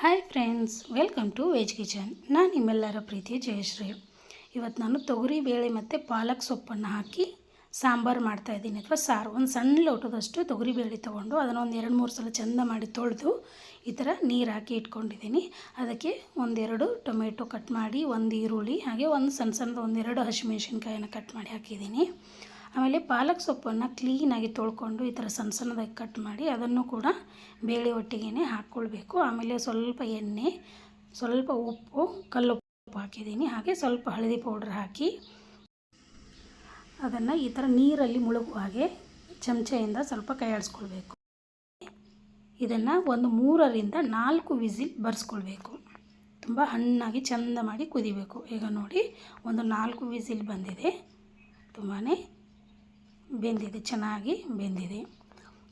Hi friends welcome to veg kitchen ನಾನು ನಿಮ್ಮೆಲ್ಲರ ಪ್ರೀತಿಯ ಜಯಶ್ರೀ. ಇವತ್ತು ನಾನು ತೊಗರಿ, ಬೇಳೆ ಮತ್ತು ಪಾಲಕ್ ಸೊಪ್ಪನ್ನು ಹಾಕಿ ಸಾಂಬಾರು ಮಾಡ್ತಾಯಿದ್ದೀನಿ ಅಥವಾ ಸಾರು. ಒಂದು ಸಣ್ಣ ಲೋಟದಷ್ಟು ತೊಗರಿ, ಬೇಳೆ ತೊಗೊಂಡು ಅದನ್ನು ಒಂದು ಎರಡು ಮೂರು ಸಲ ಚೆಂದ ಮಾಡಿ ತೊಳೆದು ಈ ಥರ ನೀರು ಹಾಕಿ ಇಟ್ಕೊಂಡಿದ್ದೀನಿ. ಅದಕ್ಕೆ ಒಂದೆರಡು ಟೊಮೆಟೊ ಕಟ್ ಮಾಡಿ, ಒಂದು ಈರುಳ್ಳಿ, ಹಾಗೆ ಒಂದು ಸಣ್ಣ ಸಣ್ಣದು ಒಂದೆರಡು ಹಸಿಮೆಣ್ಸಿನ್ಕಾಯನ್ನು ಕಟ್ ಮಾಡಿ ಹಾಕಿದ್ದೀನಿ. ಆಮೇಲೆ ಪಾಲಕ್ ಸೊಪ್ಪನ್ನು ಕ್ಲೀನಾಗಿ ತೊಳ್ಕೊಂಡು ಈ ಥರ ಸಣ್ಣ ಸಣ್ಣದಾಗಿ ಕಟ್ ಮಾಡಿ ಅದನ್ನು ಕೂಡ ಬೇಳೆ ಒಟ್ಟಿಗೆ ಹಾಕ್ಕೊಳ್ಬೇಕು. ಆಮೇಲೆ ಸ್ವಲ್ಪ ಎಣ್ಣೆ, ಸ್ವಲ್ಪ ಉಪ್ಪು, ಕಲ್ಲು ಉಪ್ಪು ಹಾಕಿದ್ದೀನಿ. ಹಾಗೆ ಸ್ವಲ್ಪ ಹಳದಿ ಪೌಡ್ರ್ ಹಾಕಿ ಅದನ್ನು ಈ ಥರ ನೀರಲ್ಲಿ ಮುಳುಗುವ ಹಾಗೆ ಚಮಚೆಯಿಂದ ಸ್ವಲ್ಪ ಕೈಯಾಡಿಸ್ಕೊಳ್ಬೇಕು ಇದನ್ನು ಒಂದು ಮೂರರಿಂದ ನಾಲ್ಕು ವಿಸಿಲ್ ಬರ್ಸ್ಕೊಳ್ಬೇಕು. ತುಂಬ ಹಣ್ಣಾಗಿ ಚೆಂದ ಮಾಡಿ ಕುದಿಬೇಕು. ಈಗ ನೋಡಿ, ಒಂದು ನಾಲ್ಕು ವಿಸಿಲ್ ಬಂದಿದೆ. ತುಂಬಾ ಬೆಂದಿದೆ, ಚೆನ್ನಾಗಿ ಬೆಂದಿದೆ.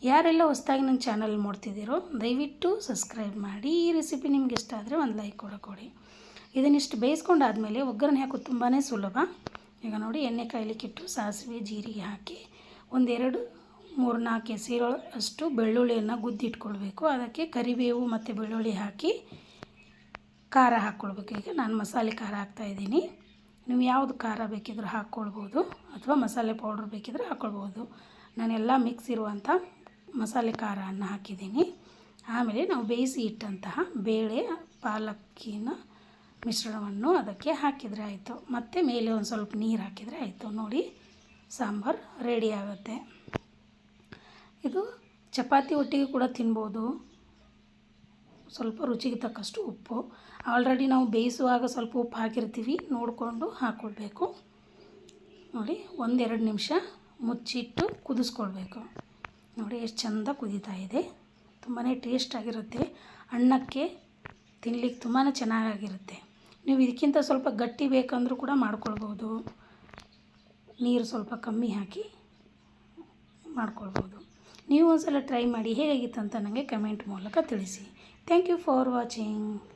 ಯಾರೆಲ್ಲ ಹೊಸ್ದಾಗಿ ನನ್ನ ಚಾನಲ್ ನೋಡ್ತಿದ್ದೀರೋ, ದಯವಿಟ್ಟು ಸಬ್ಸ್ಕ್ರೈಬ್ ಮಾಡಿ. ಈ ರೆಸಿಪಿ ನಿಮ್ಗೆ ಇಷ್ಟ ಆದರೆ ಒಂದು ಲೈಕ್ ಕೂಡ ಕೊಡಿ. ಇದನ್ನಿಷ್ಟು ಬೇಯಿಸ್ಕೊಂಡಾದಮೇಲೆ ಒಗ್ಗರಣೆ ಹಾಕೋದು ತುಂಬಾ ಸುಲಭ. ಈಗ ನೋಡಿ, ಎಣ್ಣೆ ಕಾಯ್ಲಿಕ್ಕಿಟ್ಟು ಸಾಸಿವೆ, ಜೀರಿಗೆ ಹಾಕಿ ಒಂದೆರಡು, ಮೂರು, ನಾಲ್ಕು ಎಸೆರೋ ಅಷ್ಟು ಬೆಳ್ಳುಳ್ಳಿಯನ್ನು ಗುದ್ದಿಟ್ಕೊಳ್ಬೇಕು. ಅದಕ್ಕೆ ಕರಿಬೇವು ಮತ್ತು ಬೆಳ್ಳುಳ್ಳಿ ಹಾಕಿ ಖಾರ ಹಾಕ್ಕೊಳ್ಬೇಕು. ಈಗ ನಾನು ಮಸಾಲೆ ಖಾರ ಹಾಕ್ತಾಯಿದ್ದೀನಿ ನೀವು ಯಾವುದು ಖಾರ ಬೇಕಿದ್ರೂ ಹಾಕ್ಕೊಳ್ಬೋದು ಅಥವಾ ಮಸಾಲೆ ಪೌಡ್ರ್ ಬೇಕಿದ್ರೆ ಹಾಕ್ಕೊಳ್ಬೋದು. ನಾನೆಲ್ಲ ಮಿಕ್ಸ್ ಇರುವಂಥ ಮಸಾಲೆ ಖಾರವನ್ನು ಹಾಕಿದ್ದೀನಿ. ಆಮೇಲೆ ನಾವು ಬೇಯಿಸಿ ಇಟ್ಟಂತಹ ಬೇಳೆ, ಪಾಲಕ್ಕಿನ ಮಿಶ್ರಣವನ್ನು ಅದಕ್ಕೆ ಹಾಕಿದರೆ ಆಯಿತು. ಮತ್ತು ಮೇಲೆ ಒಂದು ಸ್ವಲ್ಪ ನೀರು ಹಾಕಿದರೆ ಆಯಿತು. ನೋಡಿ, ಸಾಂಬಾರು ರೆಡಿ ಆಗುತ್ತೆ. ಇದು ಚಪಾತಿ ಒಟ್ಟಿಗೆ ಕೂಡ ತಿನ್ಬೋದು. ಸ್ವಲ್ಪ ರುಚಿಗೆ ತಕ್ಕಷ್ಟು ಉಪ್ಪು. ಆಲ್ರೆಡಿ ನಾವು ಬೇಯಿಸುವಾಗ ಸ್ವಲ್ಪ ಉಪ್ಪು ಹಾಕಿರ್ತೀವಿ. ನೋಡಿಕೊಂಡು ಹಾಕ್ಕೊಳ್ಬೇಕು ನೋಡಿ, ಒಂದೆರಡು ನಿಮಿಷ ಮುಚ್ಚಿಟ್ಟು ಕುದಿಸ್ಕೊಳ್ಬೇಕು. ನೋಡಿ, ಎಷ್ಟು ಚಂದ ಕುದೀತಾ ಇದೆ. ತುಂಬಾ ಟೇಸ್ಟಾಗಿರುತ್ತೆ ಅನ್ನಕ್ಕೆ ತಿನ್ಲಿಕ್ಕೆ ತುಂಬಾ ಚೆನ್ನಾಗಿರುತ್ತೆ ನೀವು ಇದಕ್ಕಿಂತ ಸ್ವಲ್ಪ ಗಟ್ಟಿ ಬೇಕಂದರೂ ಕೂಡ ಮಾಡ್ಕೊಳ್ಬೋದು. ನೀರು ಸ್ವಲ್ಪ ಕಮ್ಮಿ ಹಾಕಿ ಮಾಡ್ಕೊಳ್ಬೋದು. ನೀವು ಒಂದು ಸಲ ಟ್ರೈ ಮಾಡಿ ಹೇಗಾಗಿತ್ತು ಅಂತ ನನಗೆ ಕಮೆಂಟ್ ಮೂಲಕ ತಿಳಿಸಿ. Thank you for watching